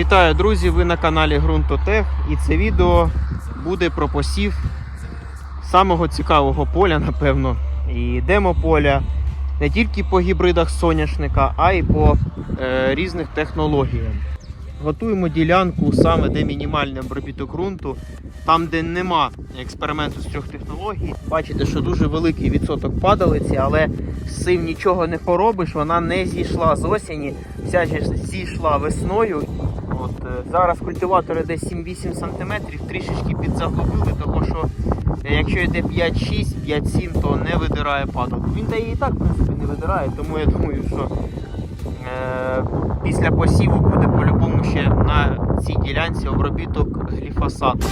Вітаю, друзі! Ви на каналі Ґрунтотех і це відео буде про посів самого цікавого поля, напевно, і демополя не тільки по гібридах соняшника, а й по е, різних технологіях. Готуємо ділянку саме де мінімальний обробіток ґрунту, там, де нема експерименту з трьох технологій. Бачите, що дуже великий відсоток падалиці, але з цим нічого не поробиш, вона не зійшла з осені, вся зійшла весною. От, е, зараз культиватори десь 7-8 см, трішечки підзаглубили, тому що е, якщо йде 5-6, 5-7, то не видирає падок. Він та і так, в принципі, не видирає, тому я думаю, що е, після посіву буде по-любому ще на цій ділянці обробіток гліфосату.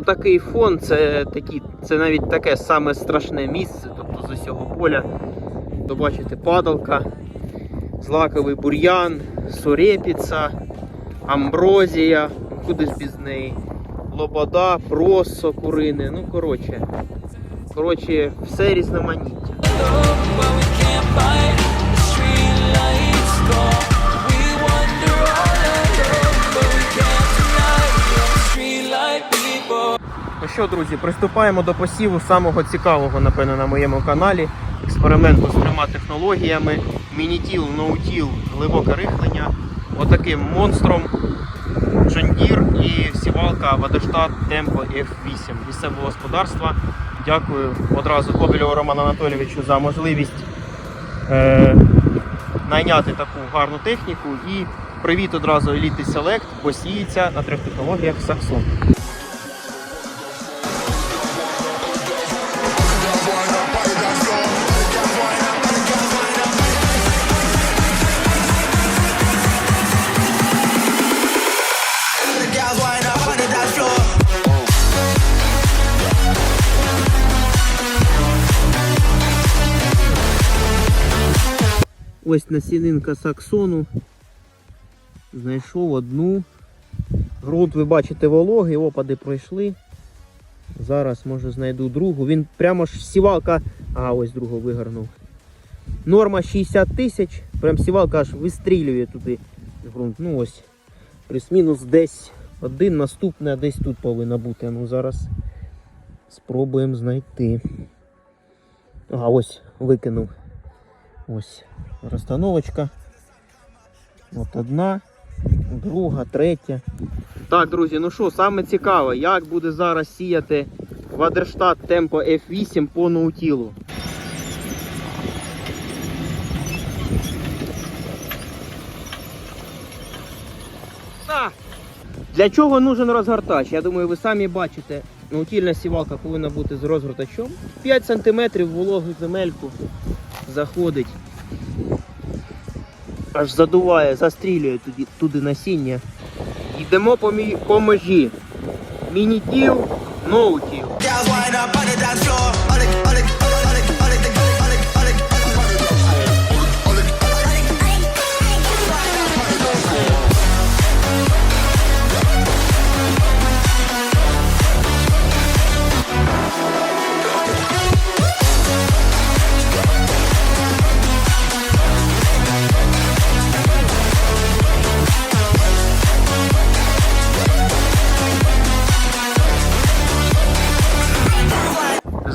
Отакий фон, це такі, це навіть таке саме страшне місце, тобто з усього поля. То бачите, падалка, злаковий бур'ян, сурепіца, амброзія, куди ж без неї, лобода, просо, курини. Ну, коротше, коротше, все різноманіття. Що, друзі, приступаємо до посіву самого цікавого, напевно, на моєму каналі. Експерименту з трьома технологіями. Мінітіл, ноутіл, глибоке рихлення. Отаким монстром. Джондір і сівалка Вадештат Темпо F8 місцевого господарства. Дякую одразу Кобелєву Роману Анатолійовичу за можливість е, найняти таку гарну техніку. І привіт одразу Elite Select, бо сіється на трьох технологіях Saxon. Ось насінинка саксону. Знайшов одну. Грунт, ви бачите, вологий, опади пройшли. Зараз може знайду другу. Він прямо ж сівалка. А, ось другу вигорнув. Норма 60 тисяч. Прям сівалка аж вистрілює туди ґрунт. Ну ось. Плюс-мінус десь один, наступне десь тут повинна бути. Ну зараз спробуємо знайти. А, ось викинув. Ось розстановочка. От одна, друга, третя. Так, друзі, ну що, саме цікаве, як буде зараз сіяти Вадерштат Темпо F8 по ноутілу. Для чого нужен розгортач? Я думаю, ви самі бачите, наутільна сівалка повинна бути з розгортачом. 5 см вологу земельку заходить. Аж задуває, застрілює туди, туди насіння. Йдемо по, мі, по межі. Мінітів, ноутіл.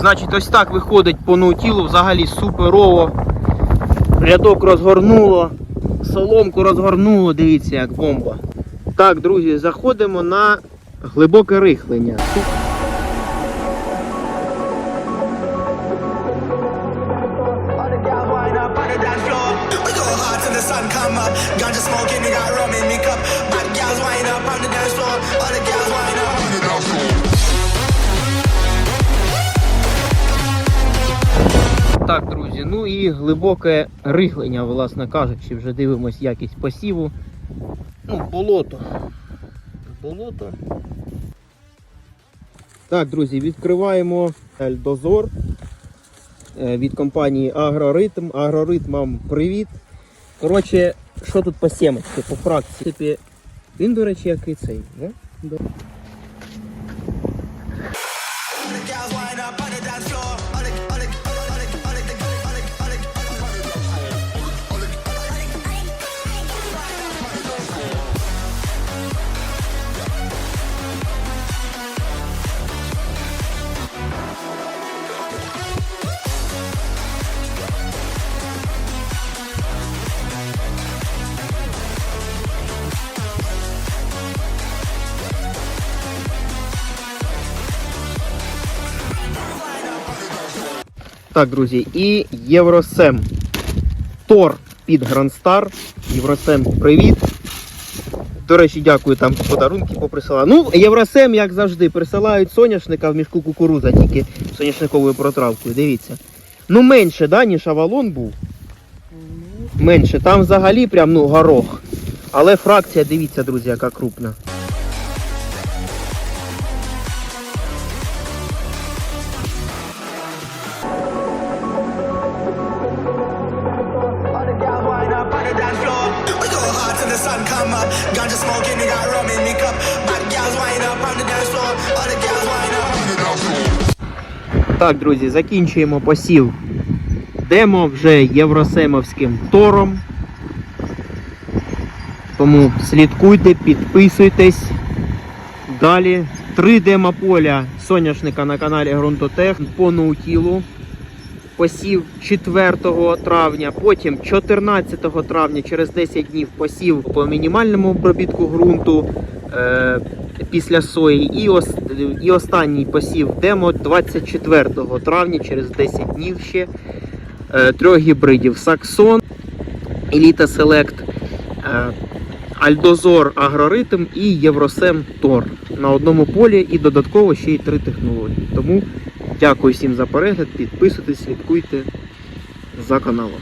Значить, ось так виходить по ноутілу, взагалі суперово. Рядок розгорнуло, соломку розгорнуло, дивіться, як бомба. Так, друзі, заходимо на глибоке рихлення. Так, друзі, ну і глибоке рихлення, власне кажучи, вже дивимось якість посіву. Ну, болото. Болото. Так, друзі, відкриваємо дозор від компанії Агроритм. Агроритм привіт. Коротше, що тут по сімочці, по фракції? Він, до речі, як і цей. Да? Да. Так, друзі, і Євросем. Тор під Грандстар. Євросем, привіт. До речі, дякую, там подарунки поприсилали. Ну, Євросем, як завжди, присилають соняшника в мішку кукуруза, тільки соняшниковою протравкою. Дивіться. Ну, менше, да, ніж Авалон був. Менше. Там взагалі прям ну, горох. Але фракція, дивіться, друзі, яка крупна. The sun come up. Ganja smoking, they got rum in me cup. Bad girls wind up on the dance floor. All the girls wind up on the dance floor. Так, друзі, закінчуємо посів демо вже євросемовським тором. Тому слідкуйте, підписуйтесь. Далі три демополя соняшника на каналі Грунтотех по ноутілу. Посів 4 травня, потім 14 травня, через 10 днів посів по мінімальному обробітку ґрунту е, після сої. І, ос, і останній посів демо 24 травня, через 10 днів ще е, трьох гібридів Саксон, Еліта Селект, Альдозор Агроритм і Євросем Тор на одному полі і додатково ще й три технології. Тому дякую всім за перегляд, підписуйтесь, слідкуйте за каналом.